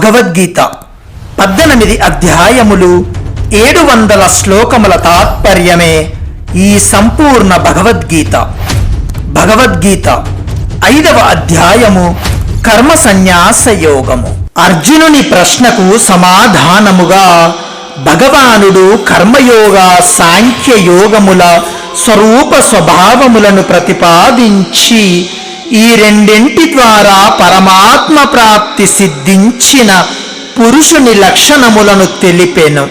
భగవద్గీత పద్దెనిమిది అధ్యాయములు ఏడు వందల శ్లోకముల తాత్పర్యమే ఈ సంపూర్ణ భగవద్గీత. భగవద్గీత ఐదవ అధ్యాయము కర్మ సన్యాస యోగము. అర్జునుని ప్రశ్నకు సమాధానముగా భగవానుడు కర్మయోగ సాంఖ్య యోగముల స్వరూప స్వభావములను ప్రతిపాదించి ఈ రెండింటి ద్వారా పరమాత్మ ప్రాప్తి సిద్ధించిన పురుషుని లక్షణములను తెలిపెను.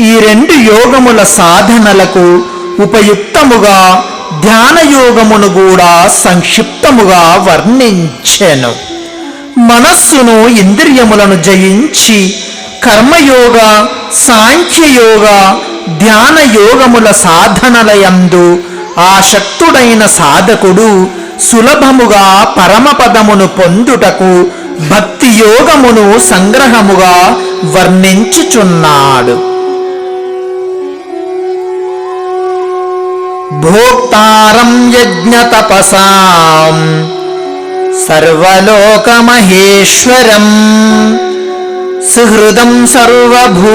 ఈ రెండు యోగముల సాధనలకు ఉపయుక్తముగా ధ్యాన యోగమును కూడా సంక్షిప్తముగా వర్ణించెను. మనస్సును ఇంద్రియములను జయించి కర్మయోగ సాంఖ్యయోగ ధ్యాన యోగముల సాధనలయందు ఆసక్తుడైన సాధకుడు సులభముగా పరమపదమును పొందుటకు భక్తి యోగమును సంగ్రహముగా వర్ణించుచున్నాడు. భోక్తారం యజ్ఞ తపసాం. సర్వలోకమహేశ్వరం. సుహృదం సర్వభూతానాం.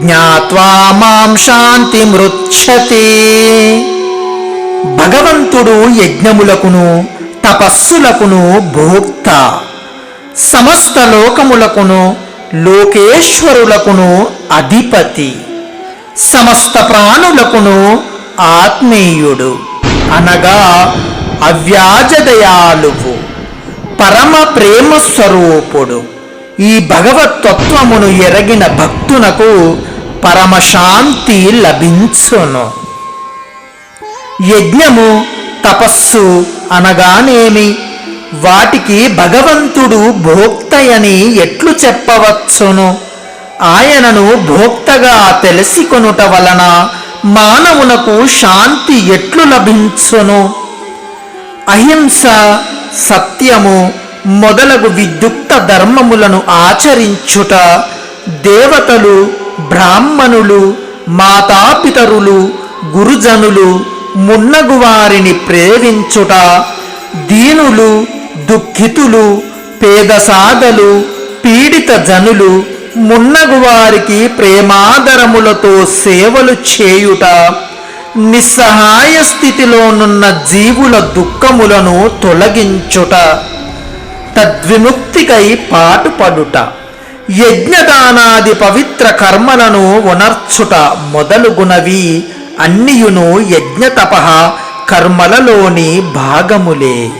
జ్ఞాత్వా మాం శాంతిమృచ్చతే భగవంతుడు యజ్ఞములకును తపస్సులకును భోక్త. సమస్త లోకములకును లోకేశ్వరులకును అధిపతి. సమస్త ప్రాణులకును ఆత్మీయుడు. అనగా అవ్యాజదయాలువు పరమ ప్రేమ స్వరూపుడు ఈ భగవతత్వమును ఎరగిన భక్తునకు పరమశాంతి లభించును. యజ్ఞము తపస్సు అనగానేమి? వాటికి భగవంతుడు భోక్తయని ఎట్లు చెప్పవచ్చును? ఆయనను భోక్తగా తెలిసికొనుట వలన మానవునకు శాంతి ఎట్లు లభించును? అహింస సత్యము మొదలగు విద్యుక్త ధర్మములను ఆచరించుట దేవతలు బ్రాహ్మణులు మాతాపితరులు గురుజనులు మున్నగువారిని ప్రేమించుట దీనులు దుఃఖితులు పేదసాదలు పీడిత జనులు మున్నగువారికి ప్రేమాదరములతో సేవలు చేయుట నిస్సహాయ స్థితిలోనున్న జీవుల దుఃఖములను తొలగించుట తద్విముక్తికై పాటుపడుట యజ్ఞదానాది పవిత్ర కర్మలను ఉనర్చుట మొదలుగునవి. అన్నియును యజ్ఞతప కర్మలలోని భాగములే.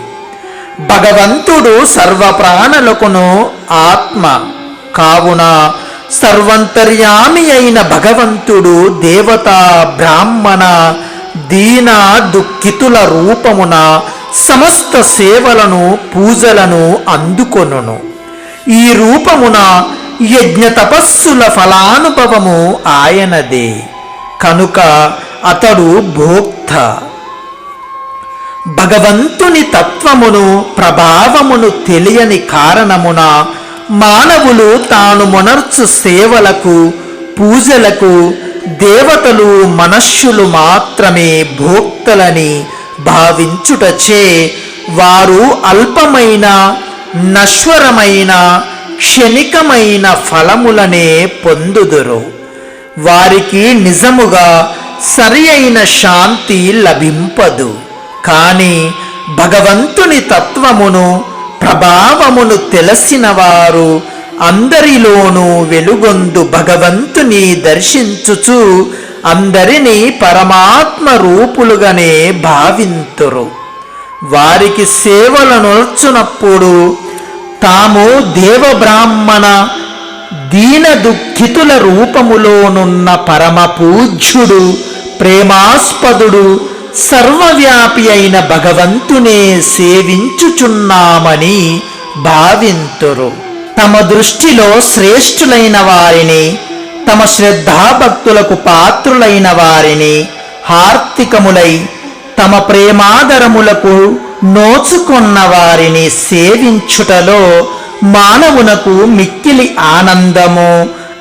భగవంతుడు సర్వప్రాణులకును ఆత్మ. కావున సర్వంతర్యామి అయిన భగవంతుడు దేవత బ్రాహ్మణ దీన దుఃఖితుల రూపమున సమస్త సేవలను పూజలను అందుకొనును. ఈ రూపమున యజ్ఞ తపస్సుల ఫలానుభవము ఆయనదే. కనుక అతడు భోక్త. భగవంతుని తత్వమును ప్రభావమును తెలియని కారణమున మానవులు తాను మొనర్చు సేవలకు పూజలకు దేవతలు మనష్యులు మాత్రమే భోక్తలని భావించుటచే వారు అల్పమైన నశ్వరమైన క్షణికమైన ఫలములనే పొందుదురు. వారికి నిజముగా సరి అయిన శాంతి లభింపదు. కానీ భగవంతుని తత్వమును ప్రభావమును తెలిసినవారు అందరిలోనూ వెలుగొందు భగవంతుని దర్శించుచు అందరినీ పరమాత్మ రూపులుగానే భావింతురు. వారికి సేవలనొచ్చునప్పుడు తాము దేవబ్రాహ్మణ దీన దుఃఖితుల రూపములోనున్న పరమ పూజ్యుడు ప్రేమాస్పదుడు సర్వవ్యాపి అయిన భగవంతునే సేవించుచున్నామని భావింతురు. తమ దృష్టిలో శ్రేష్ఠులైన వారిని తమ శ్రద్ధాభక్తులకు పాత్రులైన వారిని హార్తికములై తమ ప్రేమాదరములకు నోచుకున్న వారిని సేవించుటలో మానవునకు మిక్కిలి ఆనందము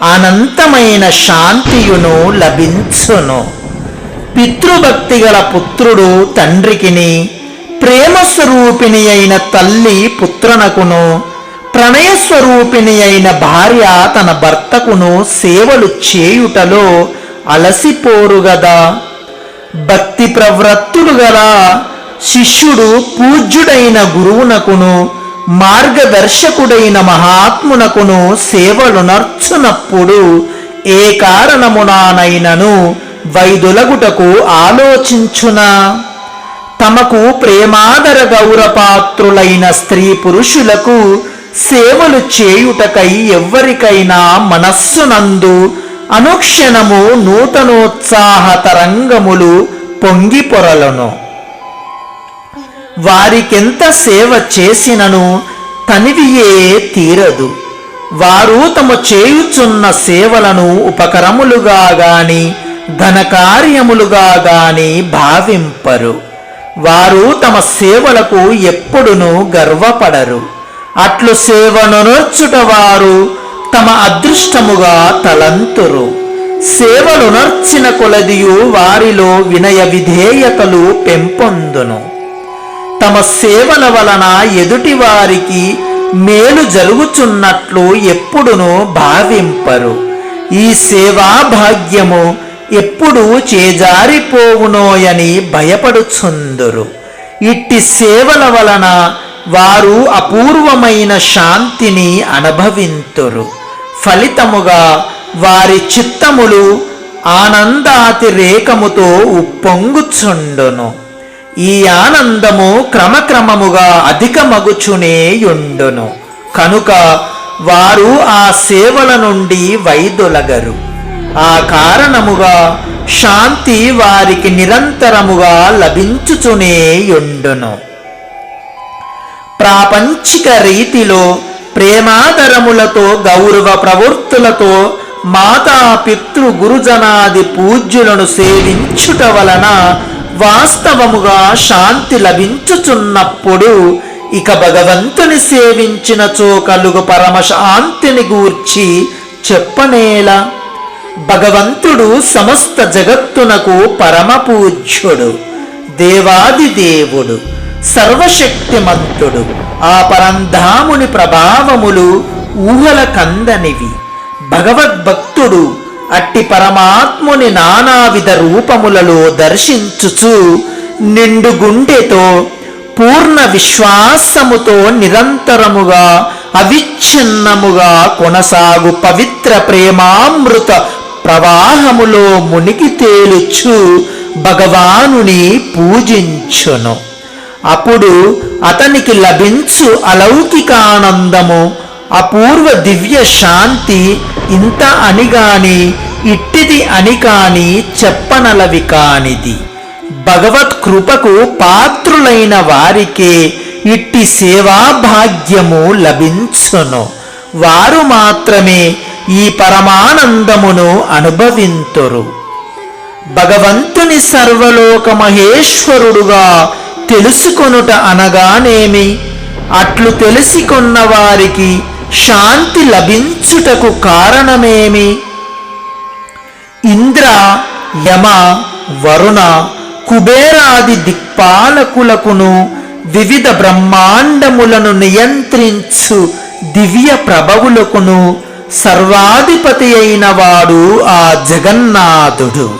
అనంతమైన శాంతియును లభించును. పితృభక్తి గల పుత్రుడు తండ్రికిని ప్రేమస్వరూపిణి అయిన తల్లి పుత్రనకును ప్రణయస్వరూపిణి అయిన భార్య తన భర్తకును సేవలు చేయుటలో అలసిపోరుగదా భక్తి ప్రవృత్తులు గల శిష్యుడు పూజ్యుడైన గురువునకును మార్గదర్శకుడైన మహాత్మునకును సేవలు నర్చునప్పుడు ఏ కారణమునానైనను వైదొలగుటకు ఆలోచించునా? తమకు ప్రేమాదర గౌరపాత్రులైన స్త్రీ పురుషులకు సేవలు చేయుటకై ఎవ్వరికైనా మనస్సునందు అనుక్షణము నూతనోత్సాహ తరంగములు పొంగి పొరలను. వారికెంత సేవ చేసినను తనివియే తీరదు. వారు తమ చేయుచున్న సేవలను ఉపకరములుగా గాని ధనకార్యములుగా గాని భావింపరు. వారు తమ సేవలకు ఎప్పుడును గర్వపడరు. అట్లు సేవనునర్చుట వారు తమ అదృష్టముగా తలంతురు. సేవలునర్చిన కొలదియు వారిలో వినయ విధేయతలు పెంపొందును. తమ సేవల వలన ఎదుటి వారికి మేలు జరుగుచున్నట్లు ఎప్పుడును భావింపరు. ఈ సేవా భాగ్యము ఎప్పుడు చేజారిపోవునోయని భయపడుచుందురు. ఇట్టి సేవల వలన వారు అపూర్వమైన శాంతిని అనుభవింతురు. ఫలితముగా వారి చిత్తములు ఆనందాతిరేకముతో ఉప్పొంగుచుండును. ఈ ఆనందము క్రమక్రమముగా అధికమగుచునేయుండును. కనుక వారు ఆ సేవల నుండి వైదొలగరు. ఆ కారణముగా శాంతి వారికి నిరంతరముగా లభించుచునేయుండును ప్రాపంచిక రీతిలో ప్రేమాదరములతో గౌరవ ప్రవృత్తులతో మాతా పితృ గురుజనాది పూజ్యులను సేవించుట వలన వాస్తవముగా శాంతి లభించుచున్నప్పుడు ఇక భగవంతుని సేవించినచో కలుగు పరమశాంతిని గూర్చి చెప్పనేలా. భగవంతుడు సమస్త జగత్తునకు పరమపూజ్యుడు దేవాది దేవుడు సర్వశక్తిమంతుడు. ఆ పరంధాముని ప్రభావములు ఊహల కందనివి. భగవద్భక్తుడు అట్టి పరమాత్ముని నానావిధ రూపములలో దర్శించుచు నిండు గుండెతో పూర్ణ విశ్వాసముతో నిరంతరముగా అవిచ్ఛిన్నముగా కొనసాగు పవిత్ర ప్రేమామృత ప్రవాహములో మునిగి తేలుచు భగవానుని పూజించును. అప్పుడు అతనికి లభించు అలౌకికానందము అపూర్వ దివ్య శాంతి ఇంత అని గాని ఇట్టిది అని కాని చెప్పనలవి కానిది. భగవత్ కృపకు పాత్రులైన వారికే ఇట్టి సేవాభాగ్యము లభించును. వారు మాత్రమే ఈ పరమానందమును అనుభవింతురు. భగవంతుని సర్వలోక మహేశ్వరుడుగా తెలుసుకొనుట అనగానేమి? అట్లు తెలుసుకున్న వారికి శాంతి లభించుటకు కారణమేమి? ఇంద్ర యమ వరుణ కుబేరాది దిక్పాలకులకును వివిధ బ్రహ్మాండములను నియంత్రించు దివ్య ప్రభవులకును సర్వాధిపతి అయిన వాడు ఆ జగన్నాథుడు.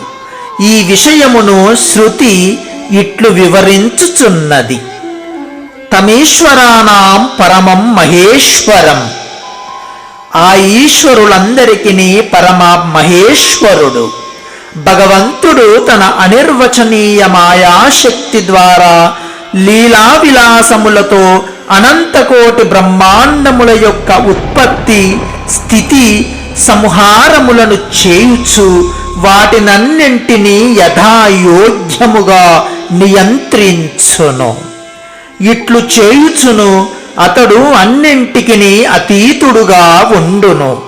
ఈ విషయమును శృతి ఇట్లు వివరించుచున్నది. తమేశ్వరానాం పరమం మహేశ్వరం. ఆ ఈశ్వరులందరికీ పరమ మహేశ్వరుడు. భగవంతుడు తన అనిర్వచనీయ మాయాశక్తి ద్వారా లీలా విలాసములతో అనంతకోటి బ్రహ్మాండముల యొక్క ఉత్పత్తి స్థితి సంహారములను చేయుచు వాటినన్నింటినీ యథాయోగ్యముగా నియంత్రించును. ఇట్లు చేయుచును అతడు అన్నింటికి అతీతుడుగా ఉండును.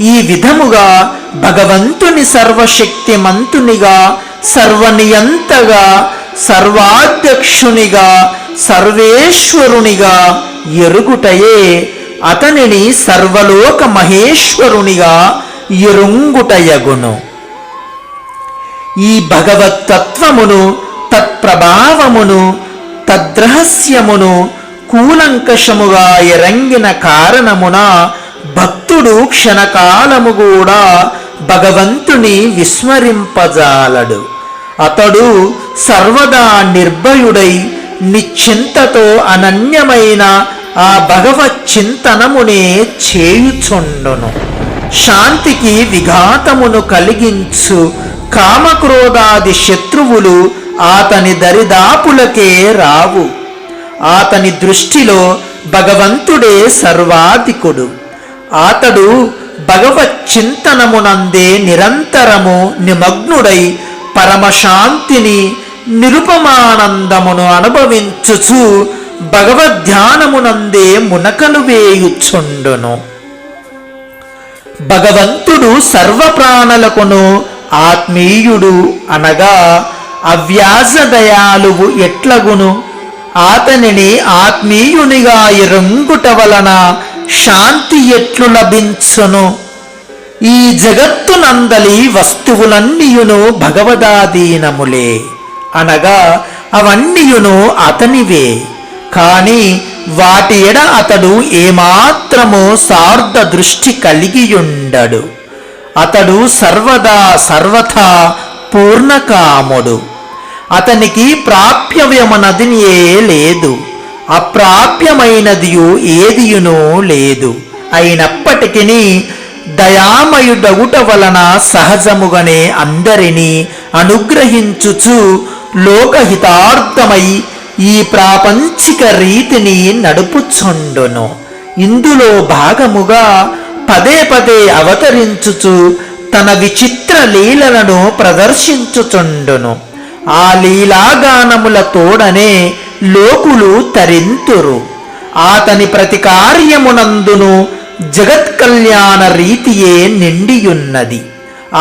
ఈ విధముగా భగవంతుని సర్వశక్తిమంతునిగా సర్వనియంతగా సర్వాధ్యక్షునిగా సర్వేశ్వరునిగా ఎరుగుటయే. అతనిని సర్వలోక మహేశ్వరునిగా ఎరుంగుటయగును. ఈ భగవత్తత్వమును తత్ప్రభావమును తద్రహస్యమును కూలంకషముగా ఎరంగిన కారణమున భక్తుడు క్షణకాలము కూడా భగవంతుని విస్మరింపజాలడు. అతడు సర్వదా నిర్భయుడై నిశ్చింతతో అనన్యమైన ఆ భగవత్ చింతనమునే చేయుచుండును. శాంతికి విఘాతమును కలిగించు కామక్రోధాది శత్రువులు అతని దరిదాపులకే రావు. అతని దృష్టిలో భగవంతుడే సర్వాధికుడు. అతడు భగవత్ చింతనమునందే నిరంతరము నిమగ్నుడై పరమశాంతిని నిరుపమానందమును అనుభవించుచు భగవద్ధ్యానమునందే మునకలు వేయుచుండును. భగవంతుడు సర్వప్రాణులకును ఆత్మీయుడు అనగా అవ్యాజ దయాలువు ఎట్లగును? ఆతనిని ఆత్మీయునిగా ఎరుంగుట వలన శాంతి ఎట్లు లభించును? ఈ జగత్తునందలి వస్తువులన్నీయును భగవదాధీనములే. అనగా అవన్నీయును అతనివే. కాని వాటి ఎడ అతడు ఏమాత్రము సార్ధ దృష్టి కలిగియుండడు. అతడు సర్వదా సర్వథా పూర్ణకాముడు. అతనికి ప్రాప్యమనదియే లేదు. అప్రాప్యమైనదియు ఏదియునూ లేదు. అయినప్పటికీ దయామయుడగుట వలన సహజముగానే అందరినీ అనుగ్రహించుచు లోకహితార్థమై ఈ ప్రాపంచిక రీతిని నడుపుచుండును. ఇందులో భాగముగా పదే పదే అవతరించుచు తన విచిత్ర లీలలను ప్రదర్శించుచుండును. ఆ లీలాగానముల తోడనే లోకులు తరింతురు. అతని ప్రతి కార్యమునందును జగత్ కళ్యాణ రీతియే నిండియున్నది.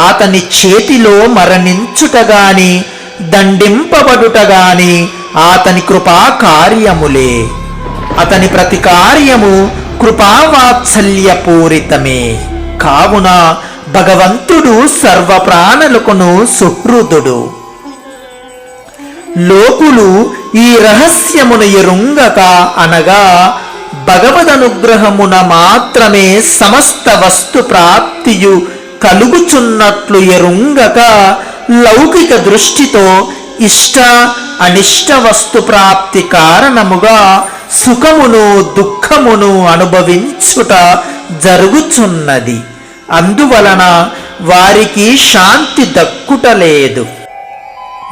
అతని చేతిలో మరణించుటగాని దండింపబడుటగాని అతని కృపా కార్యములే అతని ప్రతి కార్యము కృపావాత్సల్యపూరితమే. కావున భగవంతుడు సర్వప్రాణులకును సుహృదుడు. లోకులు ఈ రహస్యమును ఎరుంగక అనగా భగవదనుగ్రహమున మాత్రమే సమస్త వస్తు ప్రాప్తియు కలుగుచున్నట్లు ఎరుంగక లౌకిక దృష్టితో ఇష్ట అనిష్ట వస్తు ప్రాప్తి కారణముగా సుఖమును దుఃఖమును అనుభవించుట జరుగుచున్నది. అందువలన వారికి శాంతి దక్కుటలేదు.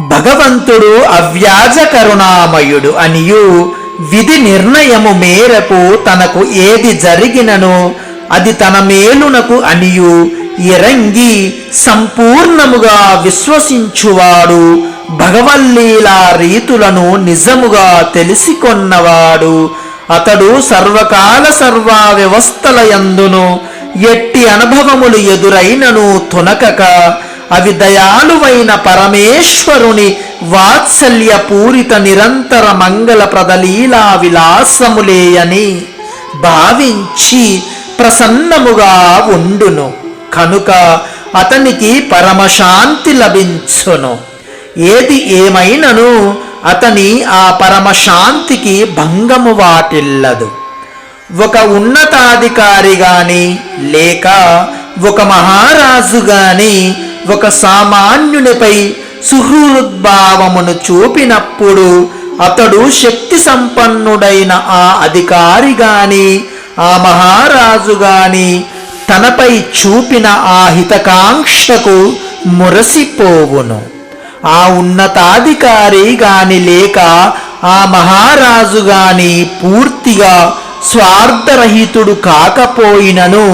భగవంతుడు అవ్యాజ కరుణామయుడు అనియు విధి నిర్ణయము మేరకు తనకు ఏది జరిగినను అది తన మేలునకు అనియు. ఇరంగి సంపూర్ణముగా విశ్వసించువాడు భగవల్లీల రీతులను నిజముగా తెలిసికొన్నవాడు. అతడు సర్వకాల సర్వ వ్యవస్థల యందును ఎట్టి అనుభవములు ఎదురైనను తునకక అవి దయాళువైన పరమేశ్వరుని వాత్సల్య పూరిత నిరంతర మంగళ ప్రదలీలా విలాసములేయని భావించి ప్రసన్నముగా ఉండును. కనుక అతనికి పరమశాంతి లభించును. ఏది ఏమైనను అతని ఆ పరమశాంతికి భంగము వాటిల్లదు. ఒక ఉన్నతాధికారి గాని లేక ఒక మహారాజు గాని ఒక సామాన్యునిపై సుహృద్భావమును చూపినప్పుడు అతడు శక్తి సంపన్నుడైన ఆ అధికారి గాని ఆ మహారాజు గాని తనపై చూపిన ఆ హితకాంక్షకు మురసిపోవును. ఆ ఉన్నతాధికారి గాని లేక ఆ మహారాజు గాని పూర్తిగా స్వార్థరహితుడు కాకపోయినను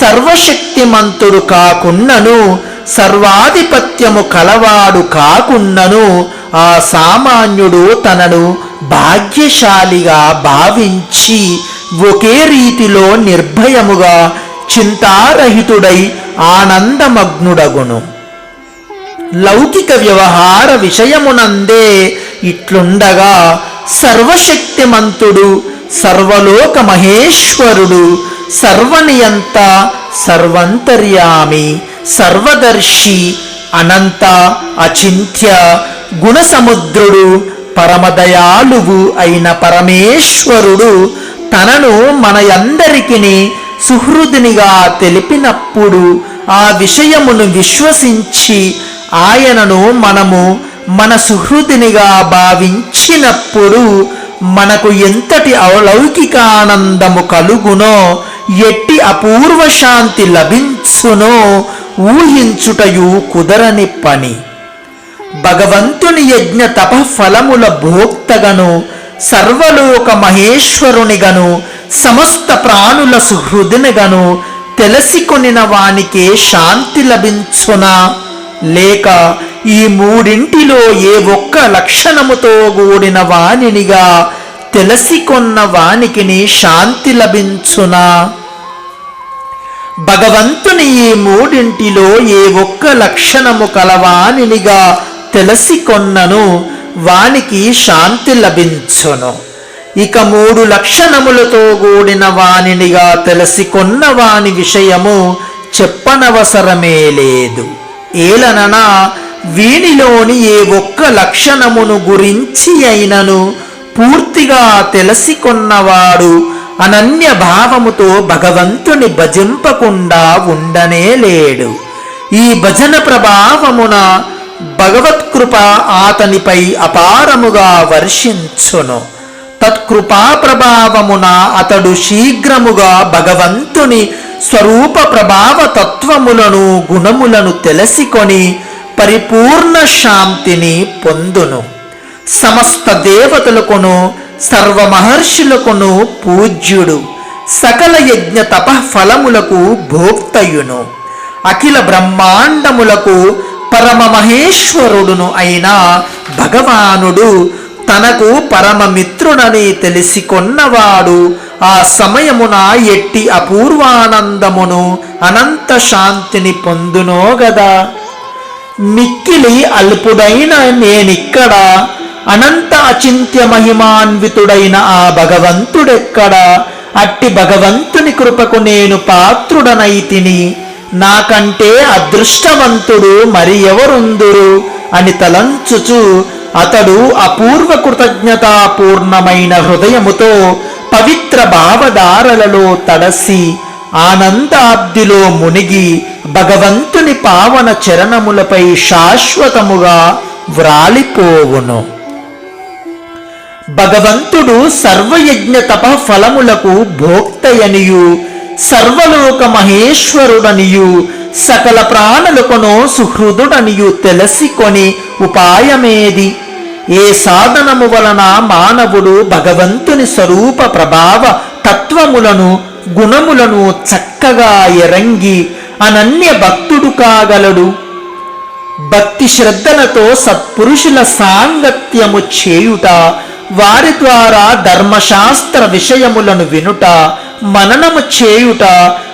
సర్వశక్తిమంతుడు కాకున్నను సర్వాధిపత్యము కలవాడు కాకున్నను ఆ సామాన్యుడు తనను భాగ్యశాలిగా భావించి ఒకే రీతిలో నిర్భయముగా చింతారహితుడై ఆనందమగ్నుడగును. లౌకిక వ్యవహార విషయమునందే ఇట్లుండగా సర్వశక్తిమంతుడు సర్వలోక మహేశ్వరుడు సర్వనియంత సర్వంతర్యామి సర్వదర్శి అనంత అచింత్య గుణసముద్రుడు పరమదయాలువు అయిన పరమేశ్వరుడు తనను మన అందరికిని సుహృదినిగా తెలిపినప్పుడు ఆ విషయమును విశ్వసించి ఆయనను మనము మన సుహృదినిగా భావించినప్పుడు మనకు ఎంతటి అలౌకికానందము కలుగునో ఎట్టి అపూర్వ శాంతి లభించునో ఊహించుటయు కుదరని పని. భగవంతుని యజ్ఞ తపఫలముల భోక్తగను సర్వలోక మహేశ్వరునిగను సమస్త ప్రాణుల సుహృదినిగను తెలిసికొనిన వానికే శాంతి లభించునా? లేక ఈ మూడింటిలో ఏ ఒక్క లక్షణముతో కూడిన వానినిగా తెలిసికొన్న వానికిని శాంతి లభించునా? భగవంతుని ఈ మూడింటిలో ఏ ఒక్క లక్షణము కలవానినిగా తెలిసికొన్నను వానికి శాంతి లభించును. ఇక మూడు లక్షణములతో కూడిన వానినిగా తెలిసికొన్న వాని విషయము చెప్పనవసరమే లేదు. ఏలననా వీనిలోని ఏ ఒక్క లక్షణమును గురించి అయినను పూర్తిగా తెలిసికొన్నవాడు అనన్య భావముతో భగవంతుని భజింపకుండా ఉండనే లేడు. ఈ భజన ప్రభావమున భగవత్కృప అతనిపై అపారముగా వర్షించును. తత్కృపా ప్రభావమున అతడు శీఘ్రముగా భగవంతుని స్వరూప ప్రభావ తత్వములను గుణములను తెలుసుకొని పరిపూర్ణ శాంతిని పొందును. సమస్త దేవతలకును సర్వ మహర్షులకును పూజ్యుడు సకల యజ్ఞ తప ఫలములకు భోక్తయును. అఖిల బ్రహ్మాండములకు పరమ మహేశ్వరుడును అయిన భగవానుడు తనకు పరమమిత్రుడని తెలిసికొన్నవాడు ఆ సమయమున ఎట్టి అపూర్వానందమును అనంత శాంతిని పొందునో గదా. మిక్కిలి అల్పుడైన నేనిక్కడ అనంత అచింత్య మహిమాన్వితుడైన ఆ భగవంతుడెక్కడ? అట్టి భగవంతుని కృపకు నేను పాత్రుడనైతిని నాకంటే అదృష్టవంతుడు మరి ఎవరుందురు? అని తలంచుచు అతడు అపూర్వ కృతజ్ఞతాపూర్ణమైన హృదయముతో పవిత్ర భావధారలలో తడసి ఆనందాబ్దిలో మునిగి భగవంతుని పావన చరణములపై శాశ్వతముగా వ్రాలిపోవును. భగవంతుడు సర్వయజ్ఞ తప ఫలములకు భోక్తయనియు సర్వలోక మహేశ్వరుడనియు సకల ప్రాణులకును సుహృదుడనియు తెలిసికొని ఉపాయమేది. ఏ సాధనము వలన మానవుడు భగవంతుని స్వరూప ప్రభావ తత్వములను గుణములను చక్కగా ఎరంగి అనన్య భక్తుడు కాగలడు. భక్తి శ్రద్ధలతో సత్పురుషుల సాంగత్యము చేయుట వారి ద్వారా ధర్మశాస్త్ర విషయములను వినుట మననము చేయుట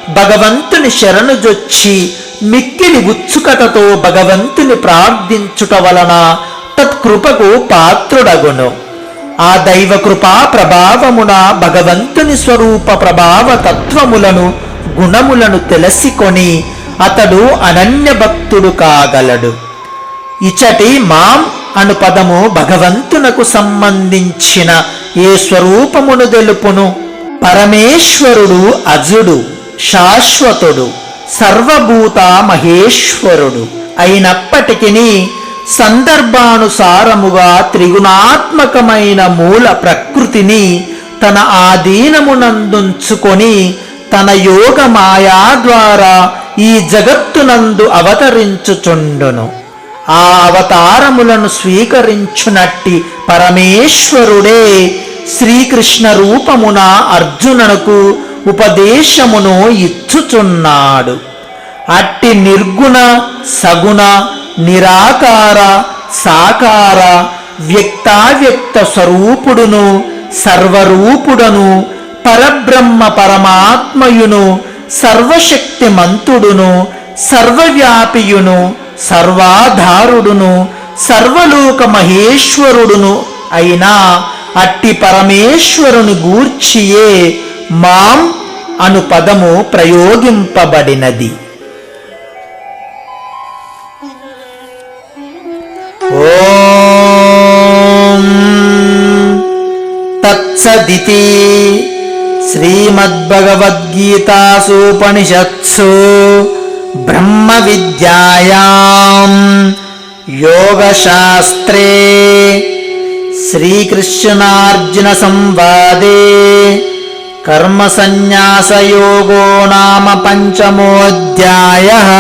భగవంతుని శరణుజొచ్చి మిక్కిలి ఉత్సుకతతో భగవంతుని ప్రార్థించుట వలన తత్కృపకు పాత్రుడగును. ఆ దైవ కృపా ప్రభావమున భగవంతుని స్వరూప ప్రభావ తత్వములను గుణములను తెలిసికొని అతడు అనన్య భక్తుడు కాగలడు. ఇచటి మాం అను పదము భగవంతునకు సంబంధించిన ఏ స్వరూపమును తెలుపును? పరమేశ్వరుడు అజుడు శాశ్వతుడు సర్వభూత మహేశ్వరుడు అయినప్పటికీ సందర్భానుసారముగా త్రిగుణాత్మకమైన మూల ప్రకృతిని తన ఆధీనమునందుంచుకొని తన యోగ మాయా ద్వారా ఈ జగత్తునందు అవతరించుచుండును. ఆ అవతారములను స్వీకరించునట్టి పరమేశ్వరుడే శ్రీకృష్ణ రూపమున అర్జునునకు ఉపదేశమును ఇచ్చుచున్నాడు. అట్టి నిర్గుణ సగుణ నిరాకార సాకార వ్యక్తావ్యక్త స్వరూపుడును సర్వరూపుడను పరబ్రహ్మ పరమాత్మయును సర్వశక్తిమంతుడును సర్వవ్యాపియును సర్వాధారుడును సర్వలోక మహేశ్వరుడును అయినా అట్టి పరమేశ్వరుని గూర్చియే మాం అను పదము ప్రయోగింపబడినది. ఓం తత్సదితి శ్రీమద్భగవద్గీతాసూపనిషత్సు బ్రహ్మ విద్యాయాం యోగశాస్త్రే శ్రీకృష్ణార్జున సంవాదే కర్మసన్యాసయోగో నామ పంచమోऽధ్యాయः